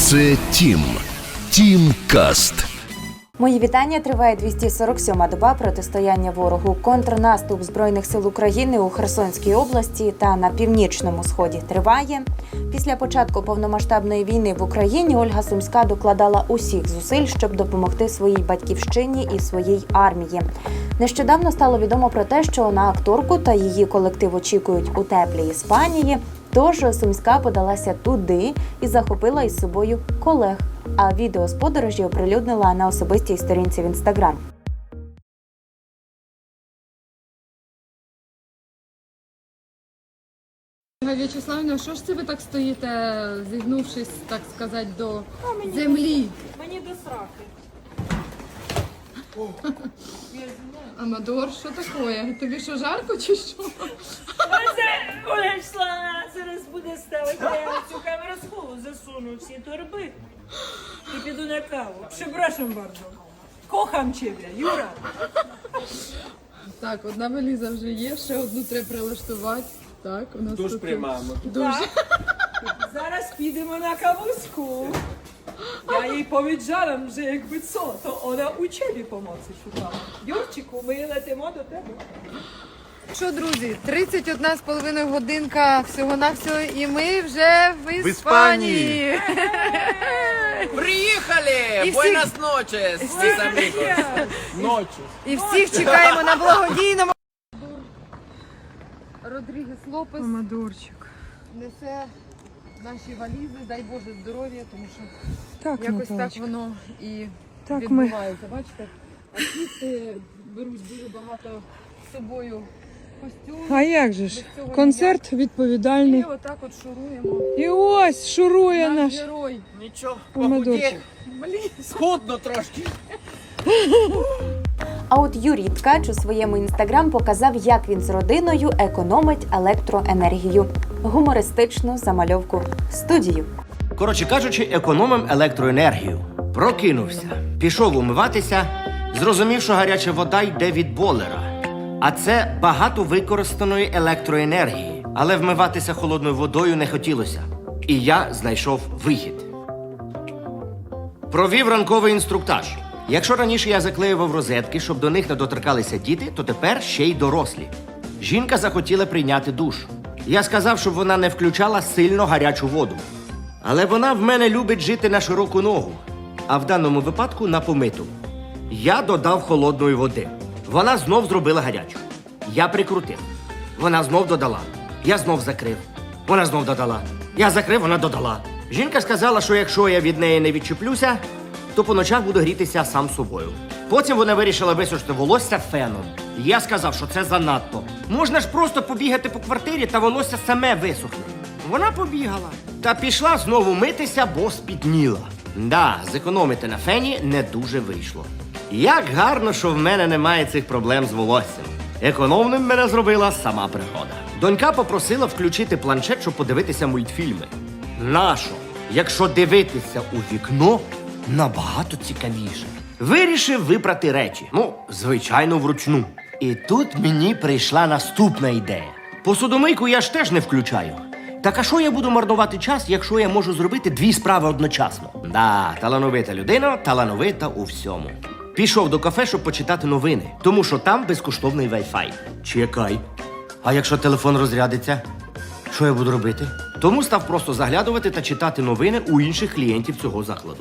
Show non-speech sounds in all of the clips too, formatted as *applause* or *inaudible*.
Це Тім. Тім Каст. Мої вітання триває 247-ма доба протистояння ворогу. Контрнаступ збройних сил України у Херсонській області та на північному сході триває. Після початку повномасштабної війни в Україні Ольга Сумська докладала усіх зусиль, щоб допомогти своїй батьківщині і своїй армії. Нещодавно стало відомо про те, що на акторку та її колектив очікують у теплій Іспанії. Тож Сумська подалася туди і захопила із собою колег. А відео з подорожі оприлюднила на особистій сторінці в інстаграм. Ольга В'ячеславівна, що ж це ви так стоїте, зігнувшись, так сказати, до землі? Мені до сраки. Амадор, що таке? Тобі що жарко чи що? *laughs* Оце Оля зараз буде ставити я цю камеру з холу засуну всі торби і піду на каву. Przepraszam bardzo. Kocham ciebie, Юра. Так, одна валіза вже є, ще одну треба прилаштувати. Так, у нас Душ тут приймаємо. дуже. Зараз підемо на кавуську. Я їй повіджала, що якби co, то вона у чебі помоці шукала. Юрчику, ми летимо до тебе. Що, друзі, 31 з половиною годинка всього на всього, і ми вже в Іспанії. Приїхали! І всіх- Буенас noches, mis amigos. Ночі. І всіх чекаємо на благодійному. Родрігес Лопес. Помидорчик. несе наші валізи, дай Боже здоров'я, тому що Так, якось так Наталочка. воно і Так ми- відбувається. Бачите, артисти беруть дуже багато з собою костюмів. А як же ж? Без цього Концерт І відповідальний. отак от шуруємо. І ось шурує Наш наш. герой. Нічого, Помидорчик. Блін, схудно трошки. А от Юрій Ткач у своєму інстаграм показав, як він з родиною економить електроенергію. Гумористичну замальовку студію. Коротше кажучи, економим електроенергію. Прокинувся, пішов умиватися, зрозумів, що гаряча вода йде від болера. А це багато використаної електроенергії. Але вмиватися холодною водою не хотілося. І я знайшов вихід. Провів ранковий інструктаж. Якщо раніше я заклеював розетки, щоб до них не доторкалися діти, то тепер ще й дорослі. Жінка захотіла прийняти душ. Я сказав, щоб вона не включала сильно гарячу воду. Але вона в мене любить жити на широку ногу, а в даному випадку на помиту. Я додав холодної води. Вона знов зробила гарячу. Я прикрутив. Вона знов додала. Я знов закрив. Вона знов додала. Я закрив, вона додала. Жінка сказала, що якщо я від неї не відчеплюся, то по ночах буду грітися сам собою. Потім вона вирішила висушити волосся феном. Я сказав, що це занадто. Можна ж просто побігати по квартирі та волосся саме висохне. Вона побігала та пішла знову митися, бо спітніла. Да, зекономити на фені не дуже вийшло. Як гарно, що в мене немає цих проблем з волоссям. Економним мене зробила сама природа. Донька попросила включити планшет, щоб подивитися мультфільми. Нащо? Якщо дивитися у вікно, набагато цікавіше. Вирішив випрати речі. Ну, звичайно, вручну. І тут мені прийшла наступна ідея. Посудомийку я ж теж не включаю. Так а що я буду марнувати час, якщо я можу зробити дві справи одночасно? Да, талановита людина, талановита у всьому. Пішов до кафе, щоб почитати новини, тому що там безкоштовний Wi-Fi. Чекай. А якщо телефон розрядиться? Що я буду робити? Тому став просто заглядувати та читати новини у інших клієнтів цього закладу.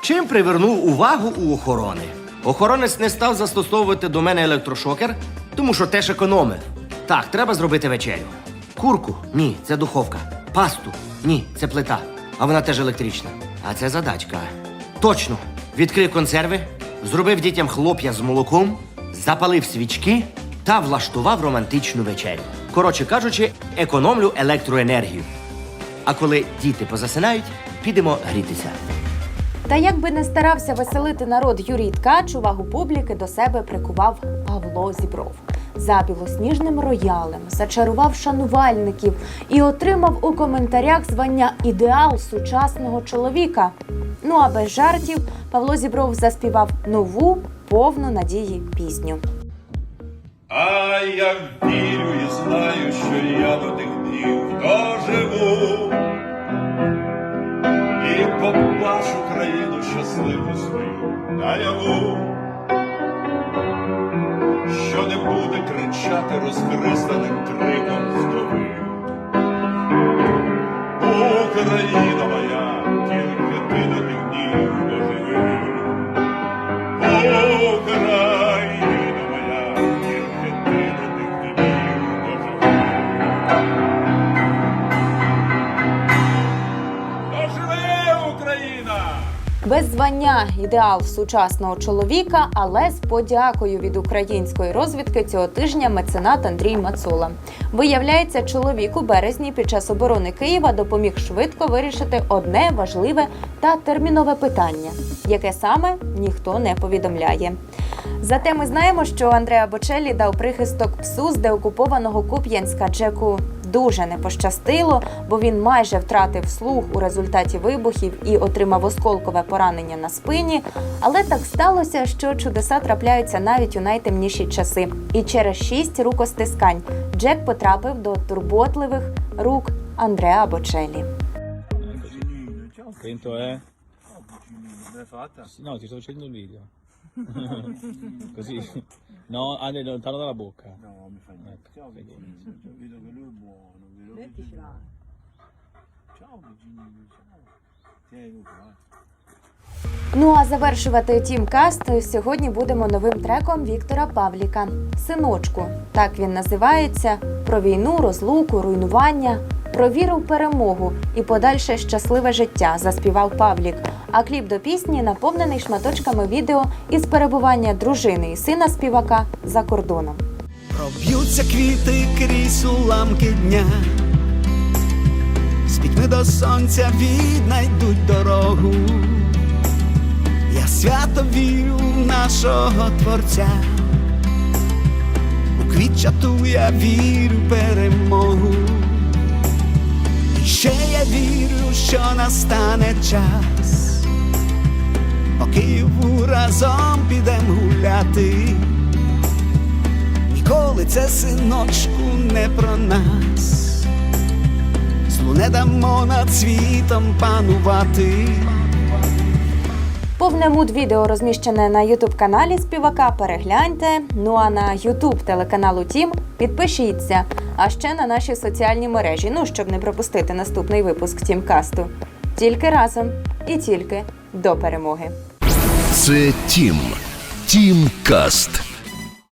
Чим привернув увагу у охорони. Охоронець не став застосовувати до мене електрошокер, тому що теж економив. Так, треба зробити вечерю. Курку? Ні, це духовка. Пасту? Ні, це плита. А вона теж електрична. А це задачка. Точно. Відкрив консерви, зробив дітям хлоп'я з молоком, запалив свічки та влаштував романтичну вечерю. Коротше кажучи, економлю електроенергію. А коли діти позасинають, підемо грітися. Та як би не старався веселити народ Юрій Ткач, увагу публіки до себе прикував Павло Зібров. За білосніжним роялем зачарував шанувальників і отримав у коментарях звання ідеал сучасного чоловіка. Ну а без жартів Павло Зібров заспівав нову повну надії пісню. А я вірю і знаю, що я до тих днів доживу. І побачу країну щасливу свою наяву, кричати розхристаним криком Без звання ідеал сучасного чоловіка, але з подякою від української розвідки цього тижня меценат Андрій Мацола. Виявляється, чоловік у березні під час оборони Києва допоміг швидко вирішити одне важливе та термінове питання, яке саме ніхто не повідомляє. Зате ми знаємо, що Андреа Бочелі дав прихисток псу з деокупованого Куп'янська Джеку. Дуже не пощастило, бо він майже втратив слух у результаті вибухів і отримав осколкове поранення на спині. Але так сталося, що чудеса трапляються навіть у найтемніші часи. І через шість рукостискань Джек потрапив до турботливих рук Андреа Бочелі. Attento, eh. No, ti sto facendo il video. *laughs* Così. *laughs* No, ah, lontano dalla bocca. No, mi fa niente. Ciao, vedo che lui è buono. Vedo Ciao, Virginio. Ciao. Tieni qua. Ну а завершувати тімкаст сьогодні будемо новим треком Віктора Павліка Синочку. Так він називається про війну, розлуку, руйнування, про віру в перемогу і подальше щасливе життя. Заспівав Павлік. А кліп до пісні наповнений шматочками відео із перебування дружини і сина співака за кордоном. Проб'ються квіти крізь уламки дня, з пітьми до сонця віднайдуть дорогу. Я свято вірю в нашого Творця, у квітчату я вірю в перемогу. І ще я вірю, що настане час, Києву разом підем гуляти. Ніколи це синочку не про нас. Злу не дамо над світом панувати. Повне муд відео розміщене на Ютуб каналі співака. Перегляньте. Ну а на Ютуб телеканалу Тім підпишіться. А ще на наші соціальні мережі. Ну щоб не пропустити наступний випуск Тімкасту. Тільки разом і тільки до перемоги. Це Тім. Тім Каст.